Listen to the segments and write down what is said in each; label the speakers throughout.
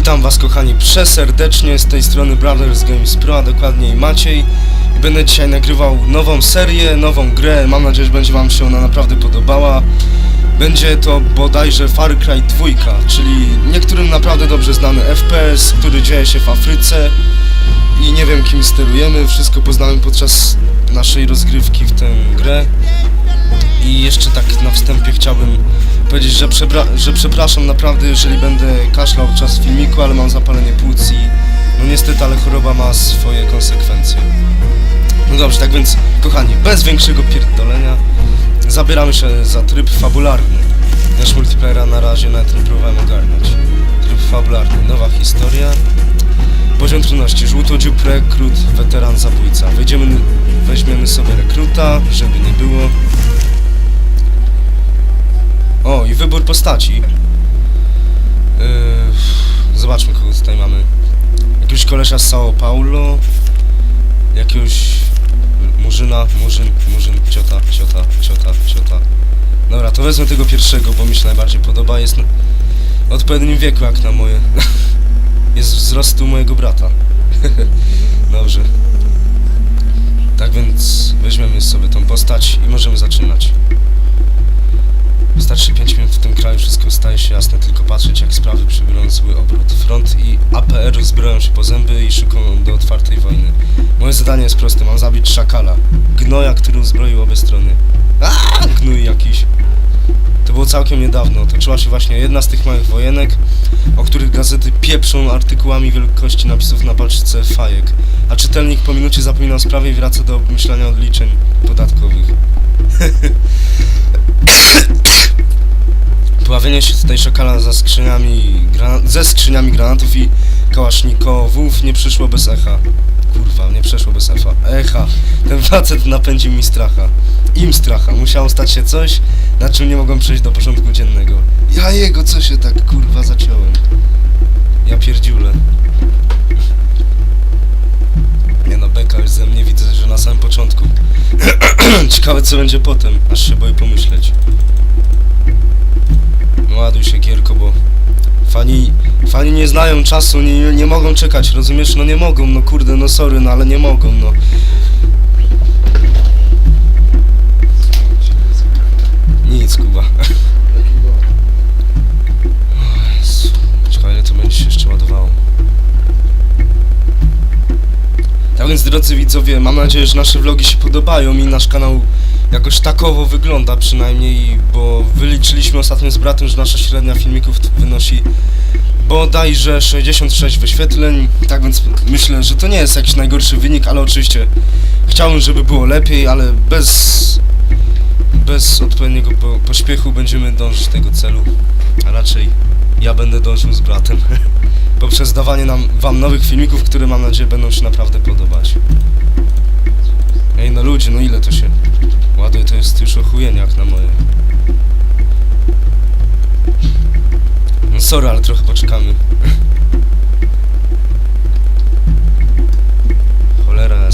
Speaker 1: Witam was kochani przeserdecznie z tej strony Brothers Games Pro, a dokładniej Maciej i będę dzisiaj nagrywał nową serię, nową grę, mam nadzieję, że będzie wam się ona naprawdę podobała. Będzie to bodajże Far Cry 2, czyli niektórym naprawdę dobrze znany FPS, który dzieje się w Afryce i nie wiem kim sterujemy, wszystko poznamy podczas naszej rozgrywki w tę grę. I jeszcze tak na wstępie chciałbym powiedzieć, że, że przepraszam naprawdę, jeżeli będę kaszlał podczas filmiku, ale mam zapalenie płuc i no niestety, ale choroba ma swoje konsekwencje. No dobrze, tak więc kochani, bez większego pierdolenia zabieramy się za tryb fabularny. Nasz multiplayera na razie nawet nie próbowałem ogarnąć. Tryb fabularny, nowa historia. Poziom trudności, żółtodziób, rekrut, weteran, zabójca. Wejdziemy, weźmiemy sobie rekruta, żeby nie było. O, i wybór postaci. Yy, zobaczmy, kogo tutaj mamy. Jakiegoś kolesia z Sao Paulo. Jakiegoś murzyna, murzyn, murzyn, ciota, ciota, ciota, ciota. Dobra, to wezmę tego pierwszego, bo mi się najbardziej podoba. Jest na odpowiednim wieku jak na moje. Jest wzrostu mojego brata. Dobrze. Tak więc weźmiemy sobie tą postać i możemy zaczynać. Wystarczy 5 minut w tym kraju, wszystko staje się jasne, tylko patrzeć jak sprawy przybiorą zły obrót. Front i APR zbroją się po zęby i szykują do otwartej wojny. Moje zadanie jest proste, mam zabić szakala. Gnoja, który uzbroił obie strony. Aaaa, gnój jakiś. To było całkiem niedawno, toczyła się właśnie jedna z tych małych wojenek, o których gazety pieprzą artykułami wielkości napisów na palczyce fajek, a czytelnik po minucie zapomina o sprawie i wraca do obmyślania odliczeń podatkowych. Pojawienie się tutaj szakala za skrzyniami ze skrzyniami granatów i kałasznikowów nie przyszło bez echa. Kurwa, nie przeszło bez echa. Echa. Ten facet napędził mi stracha. Im stracha. Musiało stać się coś, na czym nie mogłem przejść do porządku dziennego. Ja jego, co się tak kurwa zaciąłem. Ja pierdziule. Nie no, beka już ze mnie widzę, że na samym początku. Ciekawe co będzie potem, aż się boję pomyśleć. Ładuj się Gierko, bo fani, fani nie znają czasu, nie, nie, mogą czekać, rozumiesz? No nie mogą, no kurde, no sorry, no ale nie mogą, no. Nic, Kuba. Czekaj, ile to będzie się jeszcze ładowało. Tak więc, drodzy widzowie, mam nadzieję, że nasze vlogi się podobają i nasz kanał jakoś takowo wygląda przynajmniej, bo wyliczyliśmy ostatnio z bratem, że nasza średnia filmików wynosi bodajże 66 wyświetleń, tak więc myślę, że to nie jest jakiś najgorszy wynik, ale oczywiście chciałbym, żeby było lepiej, ale bez bez odpowiedniego po, pośpiechu będziemy dążyć do tego celu, a raczej ja będę dążył z bratem. Poprzez dawanie nam wam nowych filmików, które mam nadzieję będą się naprawdę podobać. Ej no ludzie, no ile to się ładuje, to jest już ochujenie jak na moje. No sorry, ale trochę poczekamy. Cholera.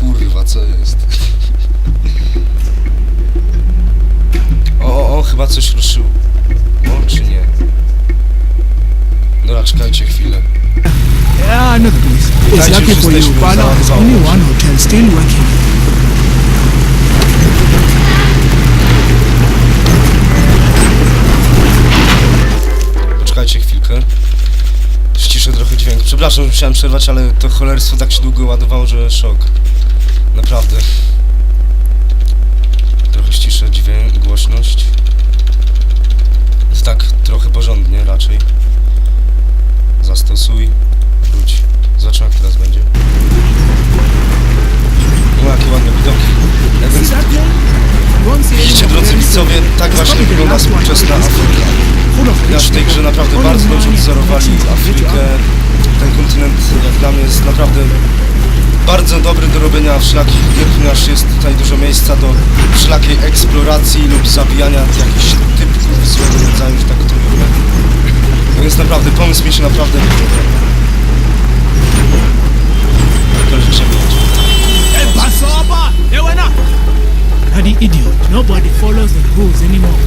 Speaker 1: Kurwa, co jest? O, o, chyba coś ruszyło. Dobra, czekajcie chwilę.
Speaker 2: Yeah, please. It's
Speaker 1: Dajcie,
Speaker 2: lucky for you,
Speaker 1: jesteśmy za- za
Speaker 2: Only one hotel still working.
Speaker 1: Poczekajcie chwilkę. Ściszę trochę dźwięk. Przepraszam, że musiałem przerwać, ale to cholerstwo tak się długo ładowało, że szok. Naprawdę. Trochę ściszę dźwięk, głośność. Tak, trochę porządnie raczej. Zastosuj. Wróć. Zobaczymy jak teraz będzie. O, jakie ładne widoki. Widzicie, drodzy widzowie, tak właśnie wygląda współczesna Afryka. Ja w tej grze naprawdę bardzo dobrze wzorowali Afrykę. Ten kontynent, jak dla mnie, jest naprawdę bardzo dobry do robienia wszelakich gier, ponieważ jest tutaj dużo miejsca do wszelakiej eksploracji lub zabijania jakichś typów złego rodzaju, że tak to mówię. Więc naprawdę, pomysł mi się naprawdę podoba. Proszę się
Speaker 2: El Paso, apa. idiot. Nobody follows the rules anymore.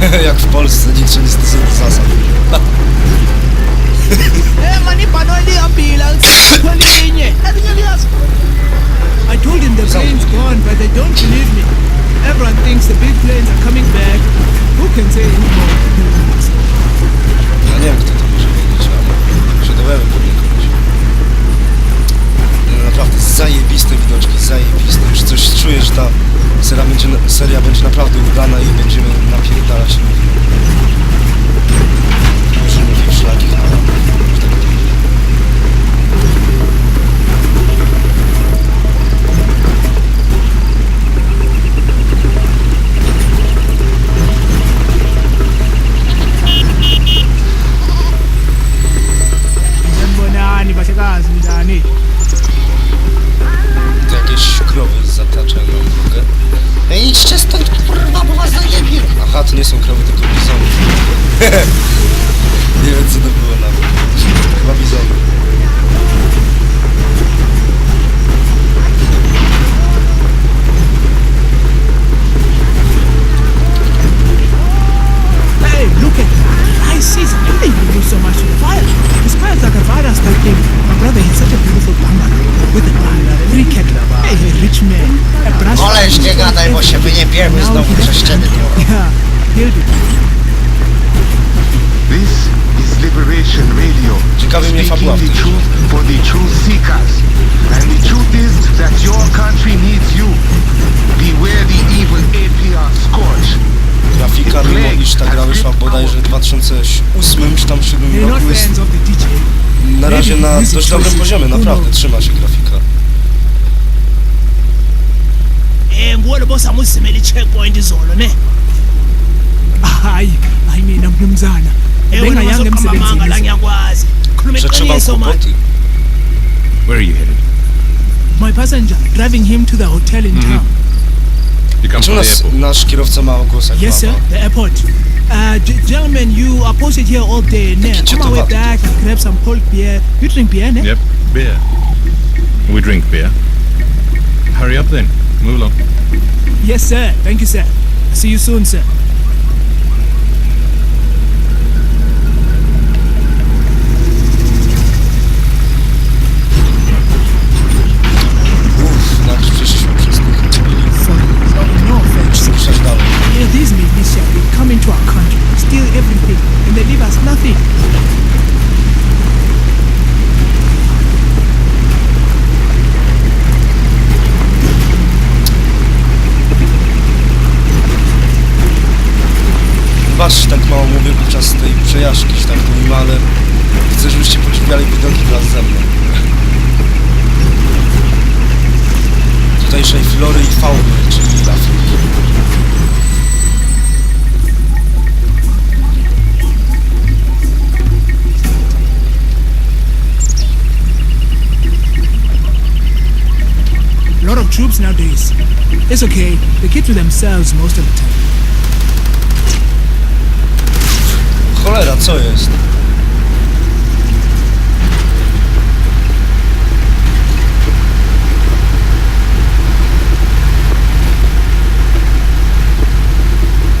Speaker 1: Jak w Polsce nikt się nie stosuje do zasad.
Speaker 3: Mani panoli ambulance. Polinye. Eh?
Speaker 2: I told him the plane's gone, but they don't believe me. Everyone thinks the big planes are coming back. Who can say anymore?
Speaker 1: Zajebiste widoczki, zajebiste. Już coś czuję, że ta seria będzie, seria będzie naprawdę udana i będziemy napierdalać równo. Dużo szlaki
Speaker 4: Oleś, nie gadaj, bo się wyniebiemy znowu przez ściany.
Speaker 5: This is Liberation Radio.
Speaker 1: Ciekawi mnie fabuła w
Speaker 5: Speaking the
Speaker 1: tym.
Speaker 5: truth for the truth seekers. And the truth is that your country needs you. Beware the evil APR scourge.
Speaker 1: Grafika, mimo iż ta gra wyszła bodajże w 2008 czy tam 2007
Speaker 2: They're not
Speaker 1: roku jest na razie na dość dobrym poziomie, naprawdę trzyma się grafika.
Speaker 3: Eh, nguwe lo bosa musimela i-checkpoint izolo ne.
Speaker 2: Hayi, hayi mina mnumzana.
Speaker 3: Eh,
Speaker 2: Bengayange
Speaker 3: mazoqamba la ngiyakwazi. Khuluma iqiniso manje.
Speaker 6: Where are you headed?
Speaker 2: My passenger driving him to the hotel in town.
Speaker 6: You come
Speaker 1: Czy
Speaker 6: from the
Speaker 1: nas,
Speaker 6: airport.
Speaker 1: nasz kierowca ma ogłos
Speaker 2: Yes, sir. The airport. Uh, gentlemen, you are posted here all day. Now,
Speaker 1: Taki
Speaker 2: on my way
Speaker 1: ciotowate.
Speaker 2: back, I'll grab some cold beer. You drink beer, ne?
Speaker 6: Yep, beer. We drink beer. Hurry up then. Move along.
Speaker 2: Yes, sir. Thank you, sir. See you soon, sir. Troops nowadays. It's okay. They keep to themselves most of the time.
Speaker 1: Cholera, co jest?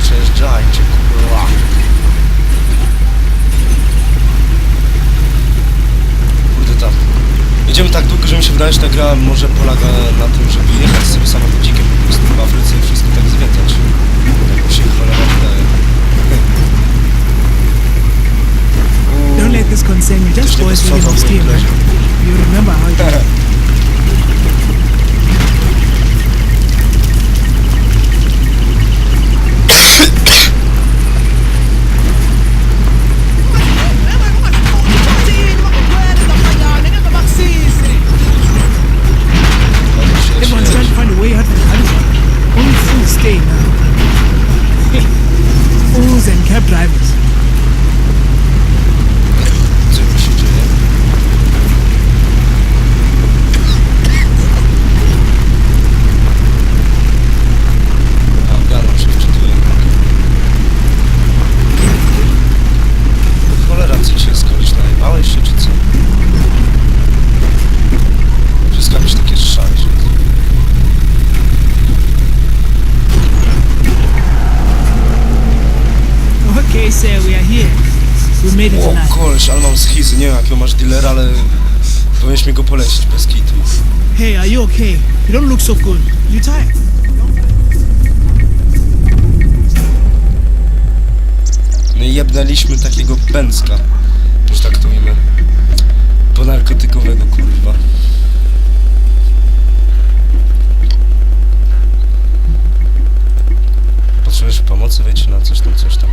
Speaker 1: Przejeżdżajcie. Kurde. Jedziemy tak długo, że mi się wydaje, że ta gra może polega na tym, żeby Koleś, ale mam schizy, nie wiem jakiego masz dealera, ale powinieneś mi go polecić bez kitu.
Speaker 2: Hey, are you okay? You don't look so good. You tired?
Speaker 1: No i jebnęliśmy takiego pędzka, że tak to imię, po narkotykowego, kurwa. Potrzebujesz pomocy, wejdź na coś tam, coś tam.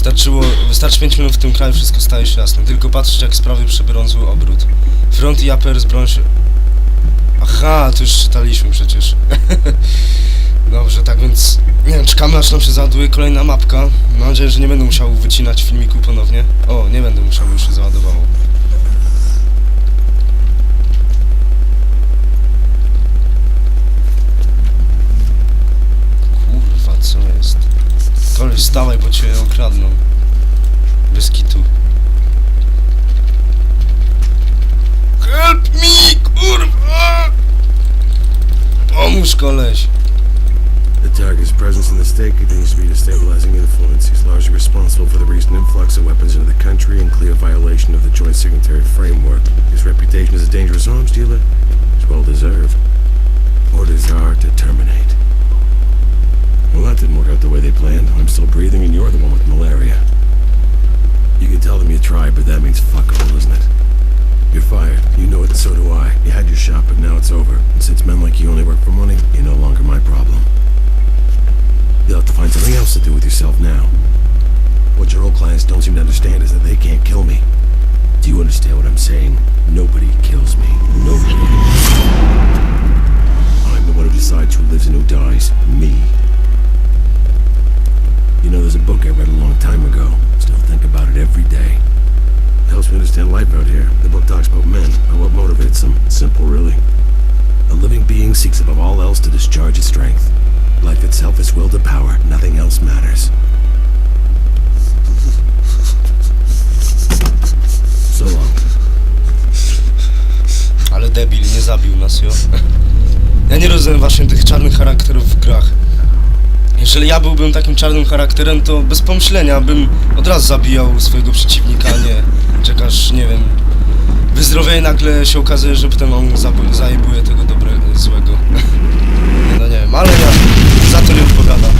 Speaker 1: Wystarczyło, wystarczy 5 minut w tym kraju, wszystko staje się jasne. Tylko patrzeć, jak sprawy przybiorą zły obrót. Front i APR z broń się... Aha, to już czytaliśmy przecież. Dobrze, tak więc... Nie wiem, czekamy aż nam się załaduje kolejna mapka. Mam nadzieję, że nie będę musiał wycinać filmiku ponownie. O, nie będę musiał, już się załadowało. Bo cię okradną. Bez kitu. Help me, kurwa! Pomóż, koleś.
Speaker 7: The target's presence in the state continues to be a destabilizing influence. He's largely responsible for the recent influx of weapons into the country and clear violation of the Joint Signatory Framework. His reputation as a dangerous arms dealer is well deserved. Orders are to terminate. Didn't work out the way they planned. I'm still breathing and you're the one with malaria. You can tell them you tried, but that means fuck all, isn't it? You're fired. You know it, and so do I. You had your shot, but now it's over. And since men like you only work for money, you're no longer my problem. You'll have to find something else to do with yourself now. What your old clients don't seem to understand is that they can't kill me. Do you understand what I'm saying? Nobody kills me. Nobody. I'm the one who decides who lives and who dies. Me. You know, there's a book I read a long time ago. Still think about it every day. It helps me understand life out here. The book talks about men, and what motivates them. Simple, really. A living being seeks above all else to discharge its strength. Life itself is will to power. Nothing else matters. So long.
Speaker 1: Ale debil, nie zabił nas, jo. Ja nie rozumiem właśnie tych czarnych charakterów w grach. Jeżeli ja byłbym takim czarnym charakterem, to bez pomyślenia bym od razu zabijał swojego przeciwnika, a nie czekasz, nie wiem, wyzdrowieje i nagle się okazuje, że potem on zajebuje tego dobrego, złego. No nie wiem, ale ja za to nie odpowiadam.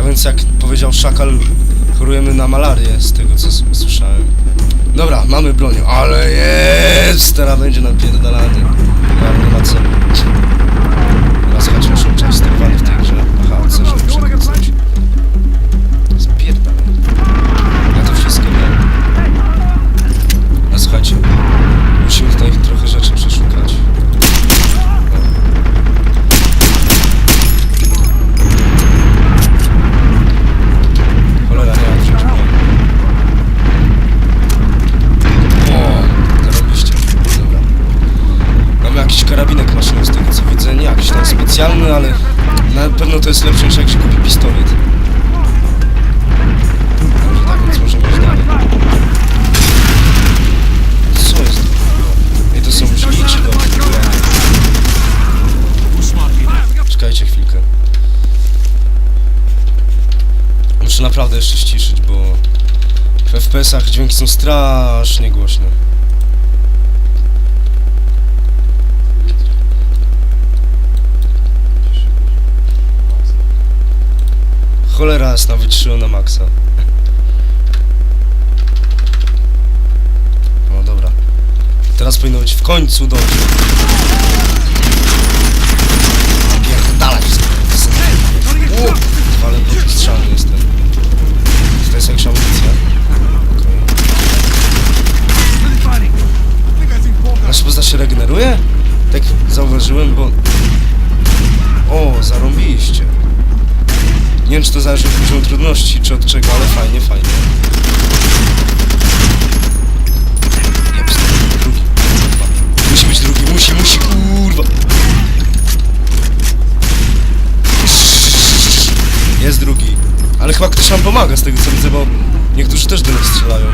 Speaker 1: A więc jak powiedział Szakal, chorujemy na malarię, z tego co słyszałem. Dobra, mamy broń, ale jest! Teraz będzie napierdalany. Ja nie ma. Jest lepsze niż jak się kupi pistolet. Dobrze, tak. Co jest? To są drzwi czy to? Czekajcie chwilkę. Muszę naprawdę jeszcze ściszyć, bo w FPS-ach dźwięki są strasznie głośne. Cholera jasna, wytrzyłem na maksa. No dobra. Teraz powinno być w końcu dobrze.
Speaker 4: Pierdalać wszystko.
Speaker 1: Ale podstrzany jestem. Czy to jest jakaś amunicja? Okej. Nasza postać się regeneruje? Tak zauważyłem, bo... O, zarąbiliście. Nie wiem, czy to zależy od poziomu trudności, czy od czego, ale fajnie, fajnie. Jeps. Musi być drugi, musi, musi, kurwa. Jest drugi. Ale chyba ktoś nam pomaga z tego co widzę, bo niektórzy też do nas strzelają.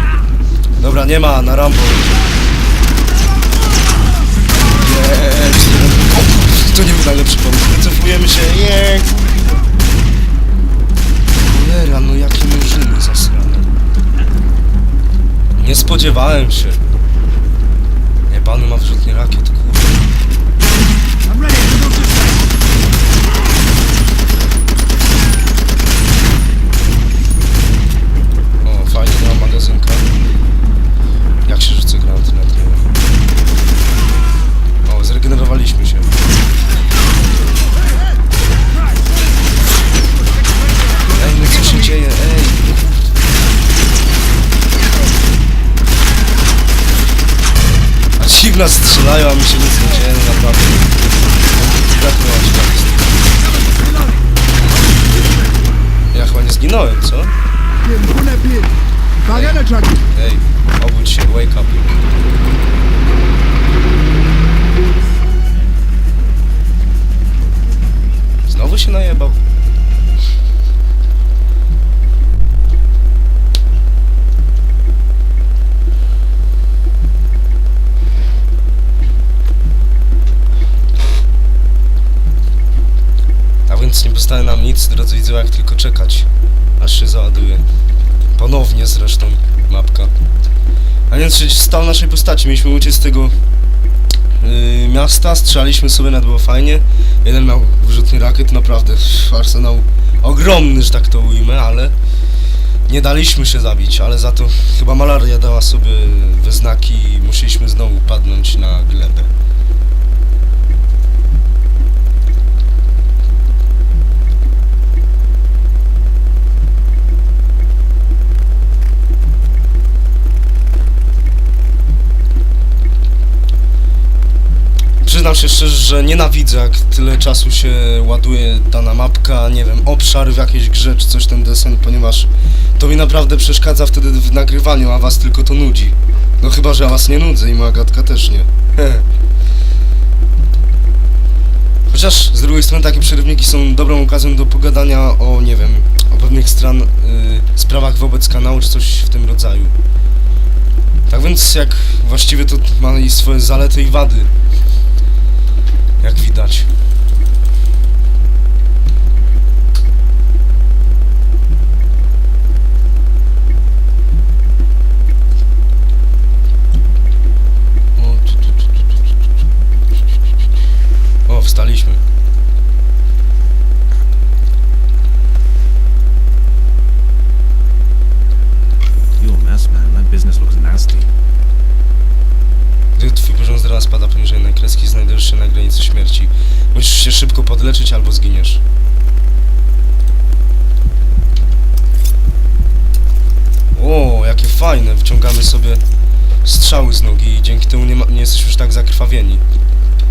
Speaker 1: Dobra, nie ma, na Rambo. O, to nie był najlepszy pomysł. Wycofujemy się, nie. Cholera, no jakie murzyny zasrane. Nie spodziewałem się. Jebany ma wrzutnie rakiet, Się, wake up. Znowu się najebał. A więc nie pozostaje nam nic, drodzy widzowie, jak tylko czekać, aż się załaduje. Ponownie zresztą mapka. A więc się stało naszej postaci. Mieliśmy uciec z tego yy, miasta, strzelaliśmy sobie, nawet było fajnie. Jeden miał wyrzutny rakiet, naprawdę arsenał ogromny, że tak to ujmę, ale nie daliśmy się zabić, ale za to chyba malaria dała sobie we znaki i musieliśmy znowu padnąć na glebę. Przyznam się szczerze, że nienawidzę jak tyle czasu się ładuje dana mapka, nie wiem, obszar w jakiejś grze czy coś ten desen, ponieważ to mi naprawdę przeszkadza wtedy w nagrywaniu, a was tylko to nudzi. No chyba, że ja was nie nudzę i moja gadka też nie. Chociaż z drugiej strony takie przerywniki są dobrą okazją do pogadania o, nie wiem, o pewnych stran, y, sprawach wobec kanału czy coś w tym rodzaju. Tak więc jak właściwie to ma i swoje zalety i wady jak widać. O, wstaliśmy.
Speaker 8: You a mess, man. That business looks nasty.
Speaker 1: Gdy twój poziom zdrowia spada poniżej jednej kreski, znajdujesz się na granicy śmierci. Musisz się szybko podleczyć albo zginiesz. O, jakie fajne. Wyciągamy sobie strzały z nogi i dzięki temu nie, ma, nie jesteśmy już tak zakrwawieni.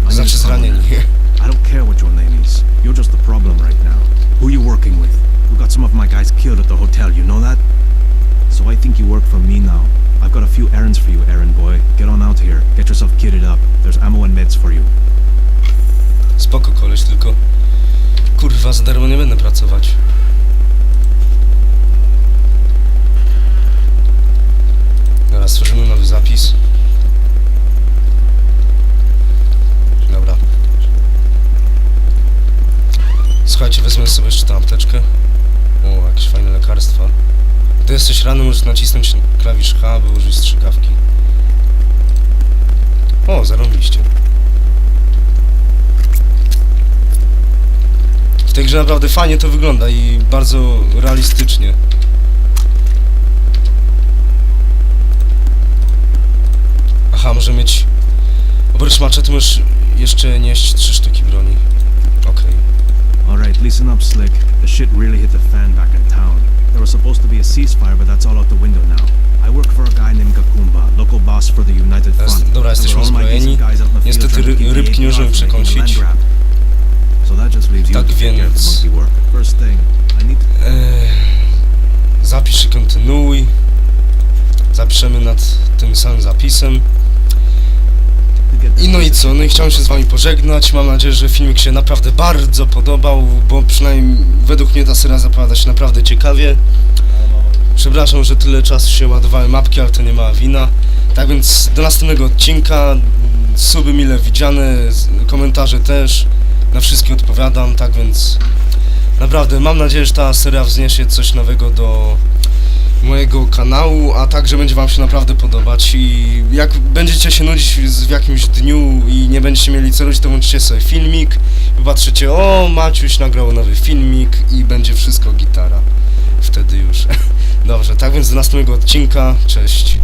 Speaker 1: Znaczy zranieni.
Speaker 8: I don't care what your name is. You're just the problem right now. Who you working with? We got some of my guys killed at the hotel, you know that? So I think you work for me now. I've got a few errands for you, errand boy. Get on out here. Get yourself kitted up. There's ammo and meds for you.
Speaker 1: Spoko koleś, tylko... Kurwa, za darmo nie będę pracować. Teraz stworzymy nowy zapis. Dobra. Słuchajcie, wezmę sobie jeszcze tę apteczkę. O, jakieś fajne lekarstwa. Gdy jesteś ranny, możesz nacisnąć klawisz H, by użyć strzykawki. O, zarąbiście. W tej grze naprawdę fajnie to wygląda i bardzo realistycznie. Aha, może mieć... Oprócz maczety możesz jeszcze nieść trzy sztuki broni. Okej.
Speaker 8: Alright, listen up, Slick. The shit really hit the fan back in town. There was supposed to be a ceasefire, but that's all out the window now. I work for a guy named Kakumba, local boss for the United Front.
Speaker 1: dobra, jesteśmy uzbrojeni. Niestety ry- rybki nie możemy przekąsić.
Speaker 8: land grab. So that just leaves you
Speaker 1: Tak więc-
Speaker 8: monkey work. First thing, I need to
Speaker 1: Eee, zapisz i kontynuuj. Zapiszemy nad tym samym zapisem. I no i co? No i chciałem się z wami pożegnać. Mam nadzieję, że filmik się naprawdę bardzo podobał, bo przynajmniej według mnie ta seria zapowiada się naprawdę ciekawie. Przepraszam, że tyle czasu się ładowały mapki, ale to nie ma wina. Tak więc do następnego odcinka. suby mile widziane, komentarze też, na wszystkie odpowiadam, tak więc naprawdę mam nadzieję, że ta seria wzniesie coś nowego do mojego kanału, a także będzie wam się naprawdę podobać i jak będziecie się nudzić w jakimś dniu i nie będziecie mieli co robić, to włączycie sobie filmik i patrzycie, o Maciuś nagrał nowy filmik i będzie wszystko gitara. Wtedy już. Dobrze, tak więc do następnego odcinka, cześć.